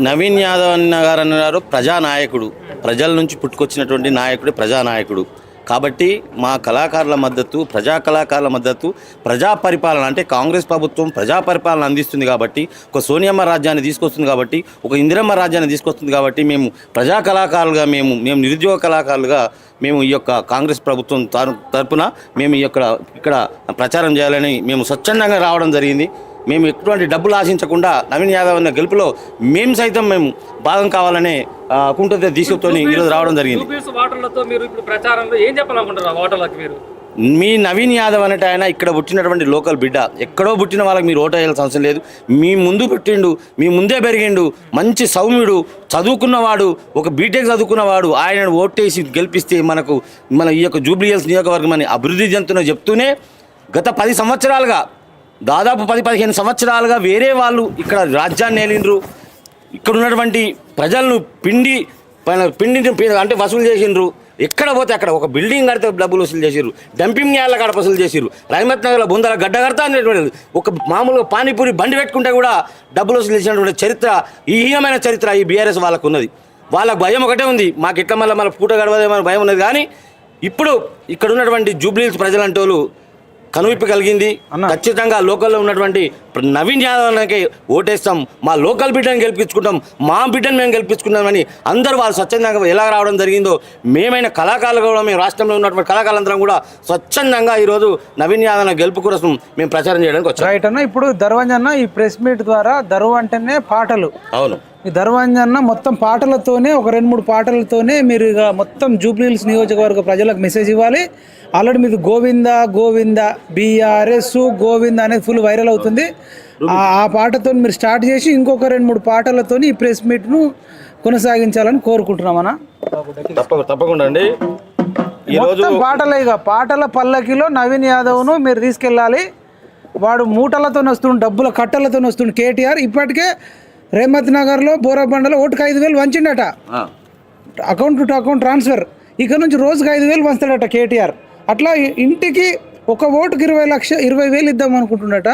నవీన్ యాదవ్ అన్న గారు అన్నారు ప్రజానాయకుడు. ప్రజల నుంచి పుట్టుకొచ్చినటువంటి నాయకుడు ప్రజానాయకుడు. కాబట్టి మా కళాకారుల మద్దతు ప్రజా కళాకారుల మద్దతు ప్రజా పరిపాలన అంటే కాంగ్రెస్ ప్రభుత్వం ప్రజా పరిపాలన అందిస్తుంది కాబట్టి ఒక సోనియమ్మ రాజ్యాన్ని తీసుకొస్తుంది కాబట్టి ఒక ఇందిరమ్మ రాజ్యాన్ని తీసుకొస్తుంది కాబట్టి మేము ప్రజా కళాకారులుగా మేము మేము నిరుద్యోగ కళాకారులుగా మేము ఈ యొక్క కాంగ్రెస్ ప్రభుత్వం తర- తరపున మేము ఈ యొక్క ఇక్కడ ప్రచారం చేయాలని మేము స్వచ్ఛందంగా రావడం జరిగింది. మేము ఎటువంటి డబ్బులు ఆశించకుండా నవీన్ యాదవ్ అన్న గెలుపులో మేము సైతం మేము భాగం కావాలనే కుంఠత తీసుకుతో ఈరోజు రావడం జరిగింది. మీ నవీన్ యాదవ్ అనేట ఆయన ఇక్కడ పుట్టినటువంటి లోకల్ బిడ్డ. ఎక్కడో పుట్టిన వాళ్ళకి మీరు ఓటు వేయాల్సిన అవసరం లేదు. మీ ముందు పుట్టిండు మీ ముందే పెరిగిండు మంచి సౌమ్యుడు చదువుకున్నవాడు ఒక బీటెక్ చదువుకున్నవాడు ఆయన ఓటేసి గెలిపిస్తే మనకు మన ఈ యొక్క జూబ్లీహిల్స్ నియోజకవర్గం అని అభివృద్ధి చెందుతున్న చెప్తూనే గత పది సంవత్సరాలుగా దాదాపు పది పదిహేను సంవత్సరాలుగా వేరే వాళ్ళు ఇక్కడ రాజ్యాన్ని ఏలిండ్రు. ఇక్కడ ఉన్నటువంటి ప్రజలను పిండి పైన- అంటే వసూలు చేసిండ్రు. ఎక్కడ పోతే అక్కడ ఒక బిల్డింగ్ కడితే డబ్బులు వసూలు చేసిర్రు. డంపింగ్ న్యాయాల కాడ వసూలు చేసిర్రు. రహమత్ నగర్లో బొందల గడ్డ కడతా అనేటువంటి ఒక మామూలుగా పానీపూరి బండి పెట్టుకుంటే కూడా డబ్బులు వసూలు చేసినటువంటి చరిత్ర ఈ హీనమైన చరిత్ర ఈ బీఆర్ఎస్ వాళ్ళకు ఉన్నది. వాళ్ళకు భయం ఒకటే ఉంది. మాకు ఇట్లా మళ్ళీ మన పూట గడవదేమో భయం ఉన్నది. కానీ ఇప్పుడు ఇక్కడ ఉన్నటువంటి జూబ్లీస్ ప్రజలంటోళ్ళు కనువిప్పు కలిగింది ఖచ్చితంగా లోకల్లో ఉన్నటువంటి నవీన్ యాదవ్కి ఓటేస్తాం. మా లోకల్ బిడ్డను గెలిపించుకుంటాం. మా బిడ్డను మేము గెలిపించుకుంటామని అందరూ వాళ్ళు స్వచ్ఛందంగా ఎలా రావడం జరిగిందో మేమైన కళాకారులు కూడా మేము రాష్ట్రంలో ఉన్నటువంటి కళాకారులందరం కూడా స్వచ్ఛందంగా ఈరోజు నవీన్ యాదవ్ గెలుపు కోసం మేము ప్రచారం చేయడానికి వచ్చాం. రైట్ అన్న ఇప్పుడు ధర్వంజన్న ఈ ప్రెస్ మీట్ ద్వారా ధరువు అంటేనే పాటలు. అవును. ఈ ధర్వంజన్న మొత్తం పాటలతోనే ఒక రెండు మూడు పాటలతోనే మీరు ఇక మొత్తం జూబ్లీహిల్స్ నియోజకవర్గ ప్రజలకు మెసేజ్ ఇవ్వాలి. ఆల్రెడీ మీరు గోవింద గోవింద బీఆర్ఎస్ గోవింద అనేది ఫుల్ వైరల్ అవుతుంది. ఆ- పాటతో మీరు స్టార్ట్ చేసి ఇంకొక రెండు మూడు పాటలతో ఈ ప్రెస్ మీట్ను కొనసాగించాలని కోరుకుంటున్నామన్నా తప్ప తప్పకుండా అండి. మొత్తం పాటలే ఇక. పాటల పల్లకిలో నవీన్ యాదవ్ను మీరు తీసుకెళ్ళాలి. వాడు మూటలతో వస్తుండు డబ్బుల కట్టలతో వస్తుండు కేటీఆర్. ఇప్పటికే రేమత్ నగర్లో బోరాబండలో ఓటుకు ఐదు వేలు వంచిండట. Account to account transfer. ఇక నుంచి రోజుకి ఐదు వేలు వంచుతాడట కేటీఆర్. అట్లా ఇంటికి ఒక ఓటుకి ఇరవై లక్ష ఇరవై వేలు ఇద్దాం అనుకుంటుండట.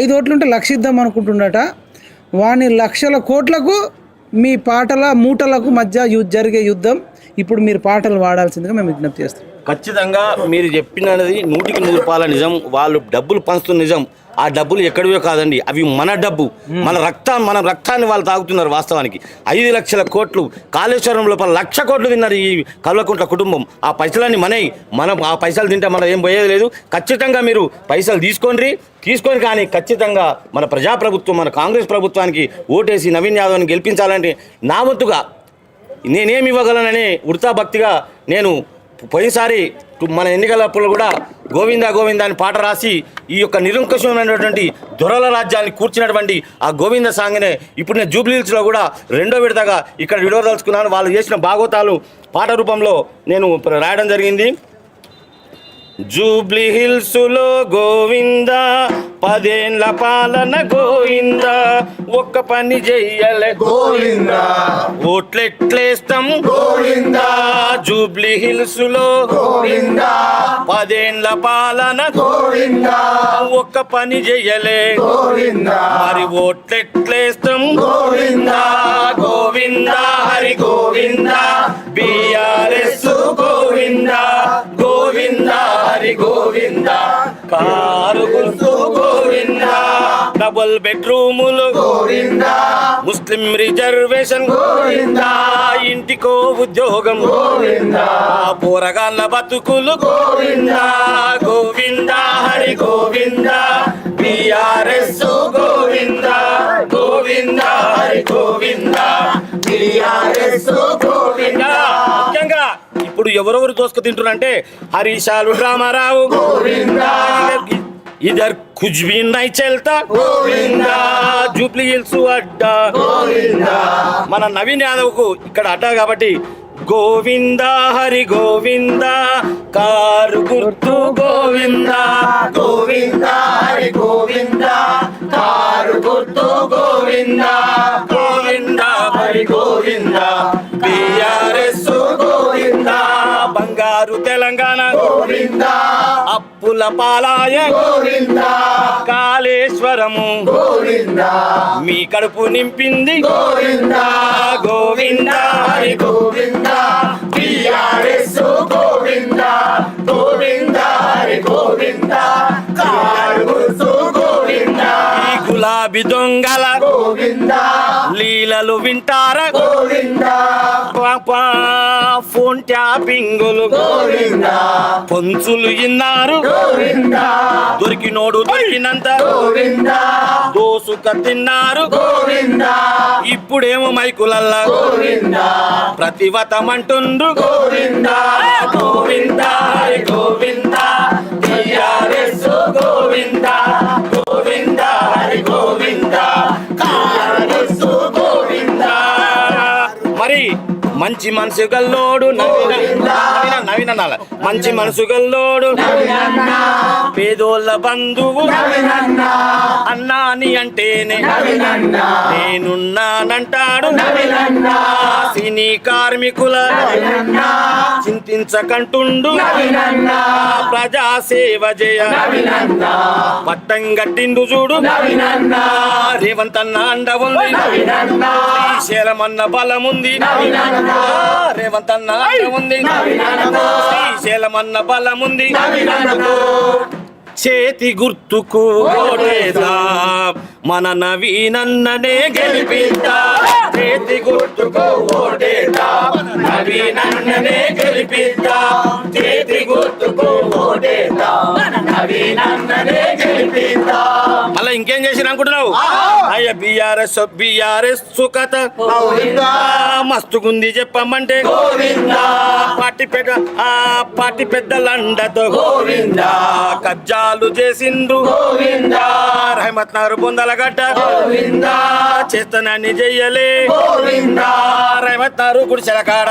ఐదు ఓట్లు ఉంటే లక్ష ఇద్దాం అనుకుంటుండట. వాని లక్షల కోట్లకు మీ పాటల మూటలకు మధ్య జరిగే యుద్ధం. ఇప్పుడు మీరు పాటలు వాడాల్సిందిగా మేము విజ్ఞప్తి చేస్తాం ఖచ్చితంగా మీరు చెప్పినది నూటికి నూరు పాల నిజం వాళ్ళు డబ్బులు పంచుతున్న నిజం. ఆ డబ్బులు ఎక్కడివో కాదండి అవి మన డబ్బు. మన రక్తం మన రక్తాన్ని వాళ్ళు తాగుతున్నారు వాస్తవానికి. ఐదు లక్షల కోట్లు కాళేశ్వరం లోపల లక్ష కోట్లు తిన్నారు ఈ కల్వకుంట్ల కుటుంబం. ఆ పైసలన్నీ మనవి మనం ఆ పైసలు తింటే మనం ఏం పోయేది లేదు. ఖచ్చితంగా మీరు పైసలు తీసుకోండి. తీసుకొని కానీ ఖచ్చితంగా మన ప్రజాప్రభుత్వం మన కాంగ్రెస్ ప్రభుత్వానికి ఓటేసి నవీన్ యాదవ్ని గెలిపించాలంటే నా వంతుగా నేనేమి ఇవ్వగలనని ఉడతా భక్తిగా నేను పోయినసారి మన ఎన్నికలప్పుడు కూడా గోవింద గోవింద అని పాట రాసి ఈ యొక్క నిరంకుశమైనటువంటి దొరల రాజ్యాన్ని కూర్చున్నటువంటి ఆ గోవింద సాంగ్నే ఇప్పుడు నేను జూబ్లీహిల్స్లో కూడా రెండో విడతగా ఇక్కడ విడవదలుచుకున్నాను. వాళ్ళు చేసిన భాగవతాలు పాట రూపంలో నేను రాయడం జరిగింది. జూబ్లీ హిల్స్లో గోవింద పదేండ్ల పాలన గోవింద ఒక్క పని చెయ్యలే గోవింద. ఓట్లెట్లేస్తాం గోవింద. జూబ్లీ హిల్స్లో గోవింద పదేండ్ల పాలన గోవింద. ఒక్క పని చెయ్యలే గోవింద. మరి ఓట్లెట్లేస్తాం గోవింద. గోవింద హరి గోవింద. బిఆర్ఎస్ గోవింద హరి గోవింద? కారు గుర్తు గోవింద? డబుల్ బెడ్రూములు గోవింద? ముస్లిం రిజర్వేషన్ గోవింద? ఇంటికో ఉద్యోగం గోవింద? పోరగాళ్ళ బతుకులు గోవింద? గోవింద? హరి గోవింద? బిఆర్ఎస్ గోవింద? గోవింద? హరి గోవింద? బిఆర్ఎస్ గోవింద? ఇప్పుడు ఎవరెవరు దోసుకు తింటున్నారంటే హరీశాలు రామారావు. ఇదర్ కుజ్బీన్ నై చెల్తా. జూప్లీ హిల్స్ గోవిందా. మన నవీన్ యాదవ్కు ఇక్కడ అడ్డ కాబట్టి గోవింద హరి గోవింద. కారు గుర్తు గోవింద. గోవింద హరి గోవింద. కారు గుర్తు గోవింద. గోవింద హరి గోవింద. తెలంగాణ. గోవింద. అప్పుల పాలాయ. గోవింద. కాళేశ్వర ఈశ్వరము మీ కడుపు నింపింది. గోవింద. గోవింద. హరి గోవింద. ఈ గులాబీ దొంగల లీలలు వింటారా? ఫోన్ ట్యాపింగులు. పొంచులు ఇన్నారు. దొరికినోడు దొరికినంత. దోసుక తిన్నారు. ఇప్పుడేమో మైకులల్లా. ప్రతివతమంటుండ్రు గోవింద. గోవింద గోవింద. గోవింద. మంచి మనసు గల్లోడు. నవీన మంచి మనసు గల్లోడు. పేదోళ్ళ బంధువు. అన్నా అని అంటేనే. నేనున్నానంటాడు. సినీ కార్మికుల చింతించకంటుండు ప్రజా సేవ జయ. పట్టం గట్టిండు చూడు. రేవంత్ అన్న అండ ఉంది శ్రీశైలం అన్న బలం ఉంది రేవంత్ అన్న అండ ఉంది శ్రీశైలం అన్న బలం ఉంది చేతి గుర్తుకు ఓటేదా మన నవీనన్ననే గెలిపిద్దా చేతి గుర్తుకు ఓటేదా నవీనన్ననే గెలిపిద్దాం చేతి గుర్తుకు ఓటేద్దాం నవీనన్ననే గెలిపిద్దాం ఇంకేం చేసిన అనుకుంటున్నావు? అయ్య బిఆర్ఎస్ బిఆర్ఎస్ సుఖత. మస్తుగుంది చెప్పమంటే. పార్టీ పెద్ద ఆ పార్టీ పెద్దలండతో కబ్జాలు చేసిండు రహమత్ నగర్ బొందలగడ్డ గోవింద. చేస్తానని చెయ్యలే రహమత్ నగర్ గుడిసెల కాడ.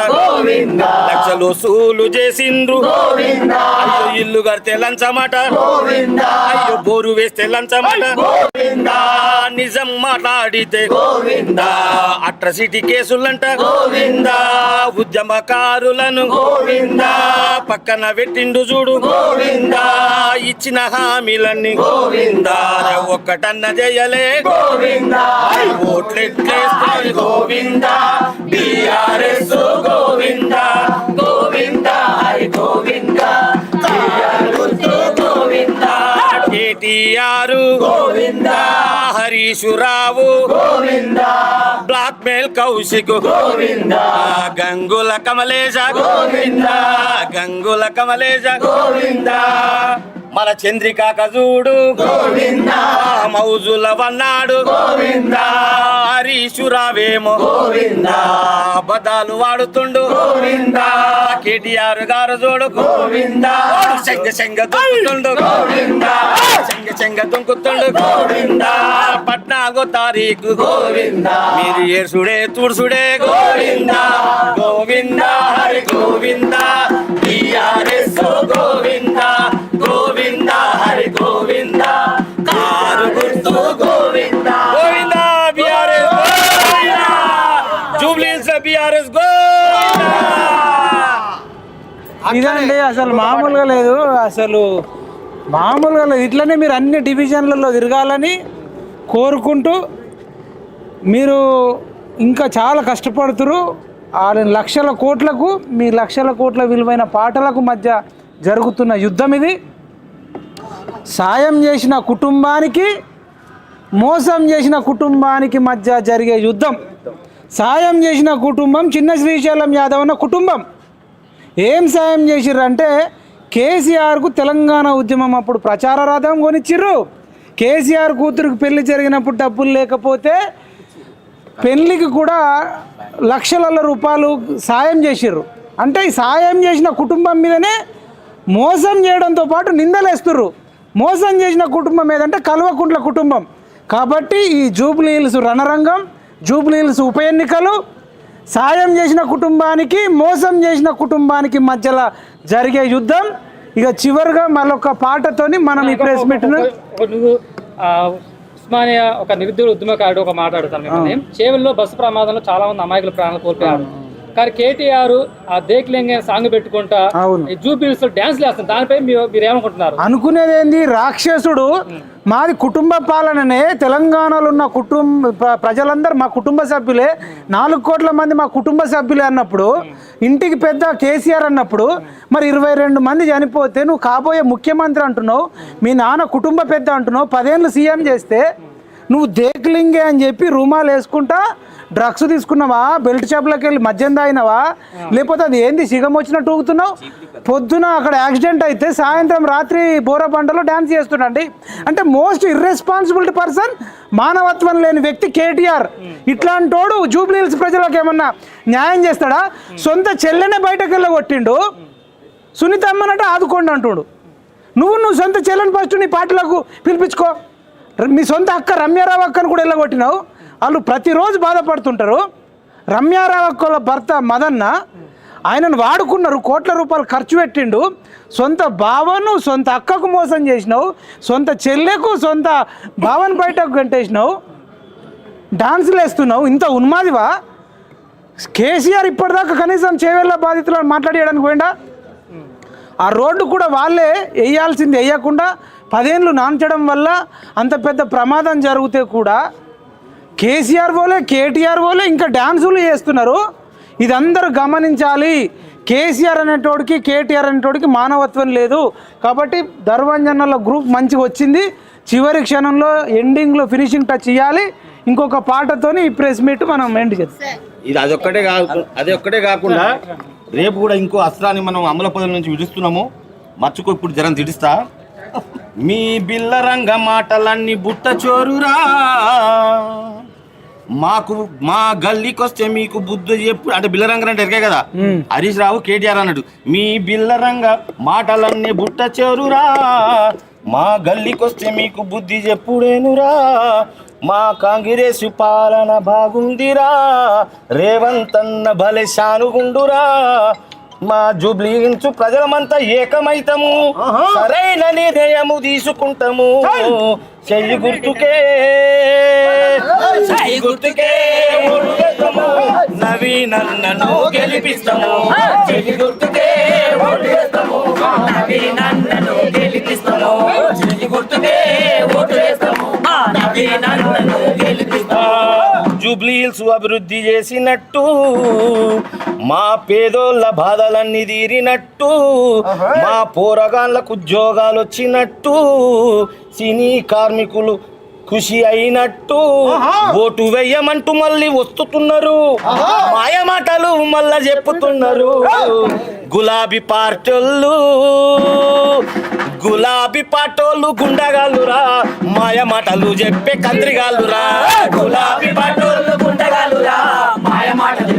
లక్షలు సూలు చేసిండ్రు. అయ్యో ఇల్లు కడితే లంచమాట. అయ్యో బోరు వేస్తే లంచమాట. గోవింద. నిజం మాట్లాడితే గోవింద. అట్రసిటీ కేసులంట గోవింద. ఉద్యమకారులను గోవింద. పక్కన పెట్టిండు చూడు గోవింద. ఇచ్చిన హామీలన్నీ గోవింద. ఒక్కటన్న చేయలే Govinda. ఓట్లెట్లేస్తాడు Govinda. BRS Govinda. KTR Govinda. Harish Rao Govinda. Blackmail Kaushik. Govinda. Gangula Kamalesh Govinda. Gangula Kamalesh Govinda. మన చంద్రిక కజూడు. గోవింద. మౌజుల వన్నాడు. గోవింద. అబద్ధాలు వాడుతుండు గోవింద. కేటీఆర్ గారు చూడు గోవింద. శంగ శంగ గోవింద. శంగ శంగ గోవింద. పద్నాలుగో తారీఖు. గోవింద. మీరు ఏసుడే తుడుసుడే గోవింద. గోవింద హరి గోవింద. టిఆర్ఎస్ గోవింద. గోవింద హరి గోవింద. కారు గుర్తు గోవింద. గోవింద బిఆర్ఎస్ గోవింద. జూబ్లీస్ బిఆర్ఎస్ గోవింద. ఇదండి అసలు మామూలుగా లేదు. అసలు మామూలుగా లేదు. ఇట్లనే మీరు అన్ని డివిజన్లలో తిరగాలని కోరుకుంటూ మీరు ఇంకా చాలా కష్టపడుతురు. ఆరు లక్షల కోట్లకు మీ లక్షల కోట్ల విలువైన పాటలకు మధ్య జరుగుతున్న యుద్ధం ఇది. సాయం చేసిన కుటుంబానికి మోసం చేసిన కుటుంబానికి మధ్య జరిగే యుద్ధం. సాయం చేసిన కుటుంబం చిన్న శ్రీశైలం యాదవ్ అన్న కుటుంబం. ఏం సాయం చేసిర్రంటే కేసీఆర్కు తెలంగాణ ఉద్యమం అప్పుడు ప్రచార రథం కొనిచ్చిర్రు. కేసీఆర్ కూతురికి పెళ్ళి జరిగినప్పుడు డబ్బులు లేకపోతే పెళ్ళికి కూడా లక్షల రూపాయలు సాయం చేసిర్రు. అంటే ఈ సాయం చేసిన కుటుంబం మీదనే మోసం చేయడంతో పాటు నిందలేస్తుర్రు. మోసం చేసిన కుటుంబం ఏదంటే కల్వకుంట్ల కుటుంబం. కాబట్టి ఈ జూబ్లీ హిల్స్ రణరంగం జూబ్లీ హిల్స్ ఉప ఎన్నికలు సాయం చేసిన కుటుంబానికి మోసం చేసిన కుటుంబానికి మధ్యలో జరిగే యుద్ధం. ఇక చివరిగా మరొక పాటతోని మనం ఈ ప్రెస్ ఉస్మానియా ఒక నిరుద్యోగ ఉద్యమకారుడు ఒక మాట్లాడుతాను చేవెల్లో బస్సు ప్రమాదంలో చాలా మంది అమాయకులు ప్రాణాలు కోల్పోయారు. కానీ కేటీఆర్ ఆ దేక్లింగ సాంగ్ పెట్టుకుంటా జూబిల్స్ డాన్స్ వేస్తారు దానిపై మీరు ఏమనుకుంటున్నారు అనుకునేది ఏంది రాక్షసుడు మాది కుటుంబ పాలననే. తెలంగాణలో ఉన్న కుటుంబ ప్ర- ప్రజలందరూ మా కుటుంబ సభ్యులే. నాలుగు కోట్ల మంది మా కుటుంబ సభ్యులే అన్నప్పుడు ఇంటికి పెద్ద కేసీఆర్ అన్నప్పుడు మరి ఇరవై రెండు మంది చనిపోతే నువ్వు కాబోయే ముఖ్యమంత్రి అంటున్నావు మీ నాన్న కుటుంబ పెద్ద అంటున్నావు పదేళ్ళు సీఎం చేస్తే నువ్వు దేక్లింగే అని చెప్పి రూమాలు వేసుకుంటా డ్రగ్స్ తీసుకున్నావా? బెల్ట్ షాప్లోకి వెళ్ళి మద్యం తాగినావా? లేకపోతే అది ఏంది? సిగం వచ్చినట్టు ఊగుతున్నావు పొద్దున అక్కడ యాక్సిడెంట్ అయితే సాయంత్రం రాత్రి బోర బండలో డ్యాన్స్ చేస్తున్నాండి అంటే మోస్ట్ ఇర్రెస్పాన్సిబిలిటీ పర్సన్ మానవత్వం లేని వ్యక్తి కేటీఆర్. ఇట్లాంటోడు జూబ్లీ హిల్స్ ప్రజలకు ఏమన్నా న్యాయం చేస్తాడా? సొంత చెల్లెనే బయటకు వెళ్ళగొట్టిండు. సునీత అమ్మనట ఆదుకోండి అంటుడు. నువ్వు నువ్వు సొంత చెల్లెని ఫస్ట్ నీ పార్టీలకు పిలిపించుకో. మీ సొంత అక్క రమ్యారావు అక్కను కూడా వెళ్ళగొట్టినావు. వాళ్ళు ప్రతిరోజు బాధపడుతుంటారు. రమ్యారావు అక్కల భర్త మదన్న ఆయనను వాడుకున్నారు కోట్ల రూపాయలు ఖర్చు పెట్టిండు. సొంత బావను సొంత అక్కకు మోసం చేసినావు. సొంత చెల్లెకు సొంత బావను బయటకు గంటేసినావు. డాన్సులు వేస్తున్నావు ఇంత ఉన్మాదివా? కేసీఆర్ ఇప్పటిదాకా కనీసం చేవేళ్ళ బాధితులను మాట్లాడేయడానికి పోయిండా? ఆ రోడ్డు కూడా వాళ్ళే వేయాల్సింది వేయకుండా పదేళ్ళు నాంచడం వల్ల అంత పెద్ద ప్రమాదం జరిగితే కూడా కేసీఆర్ పోలే కేటీఆర్ పోలే ఇంకా డ్యాన్సులు చేస్తున్నారు. ఇది అందరూ గమనించాలి. కేసీఆర్ అనేటోడికి కేటీఆర్ అనేటోడికి మానవత్వం లేదు. కాబట్టి ధర్వంజనల గ్రూప్ మంచిగా వచ్చింది. చివరి క్షణంలో ఎండింగ్లో ఫినిషింగ్ టచ్ ఇవ్వాలి ఇంకొక పాటతోని ఈ ప్రెస్ మీట్ మనం ఎండ్ చేద్దాం. ఇది అదొక్కటే కాదు అది ఒక్కటే కాకుండా రేపు కూడా ఇంకో అస్త్రాన్ని మనం అమలపదల నుంచి విడుస్తున్నాము. మర్చుకో ఇప్పుడు జనం తిడిస్తా. మీ బిల్లరంగ మాటలన్నీ బుట్ట చోరురా. మాకు మా గల్లీకొస్తే మీకు బుద్ధి చెప్పు అంటే బిల్లరంగ అంటే ఎరకే కదా? హరీష్ రావు కేటీఆర్ అన్నాడు మీ బిల్లరంగ మాటలన్నీ బుట్ట చోరురా. మా గల్లీకొస్తే మీకు బుద్ధి చెప్పుడేనురా మా కాంగ్రెస్ పాలన బాగుందిరా. రేవంత్ అన్న భలే శానుగుండురా మా జుబ్లీంచు ప్రజలమంతా ఏకమైతము. సరైన నిర్ణయము తీసుకుంటాము. చెయ్యి గుర్తుకే. గుర్తుకే. నవీనన్నను గెలిపిస్తాము. చెయ్యి గుర్తుకే ఓటు వేస్తాము నవీనన్నను గెలిపిస్తాము. చెయ్యి గుర్తుకే ఓటు వేస్తాము నవీనన్నను గెలిపిస్తాము. జూబ్లీ హిల్స్ అభివృద్ధి చేసినట్టు మా పేదోళ్ళ బాధలన్నీ తీరినట్టు మా పోరగాళ్ళకు ఉద్యోగాలు వచ్చినట్టు సినీ కార్మికులు ఖుషి అయినట్టు ఓటు వేయమంటూ మళ్ళీ వస్తున్నారు మాయ మాటలు మళ్ళా చెప్పుతున్నారు. గులాబీ పార్టోళ్ళు గులాబీ పాటోళ్ళు గుండగాలురా మాయ మాటలు చెప్పే కంత్రిగాలురా గులాబీ పాటోళ్ళు గుండగాలురా మాయ మాటలు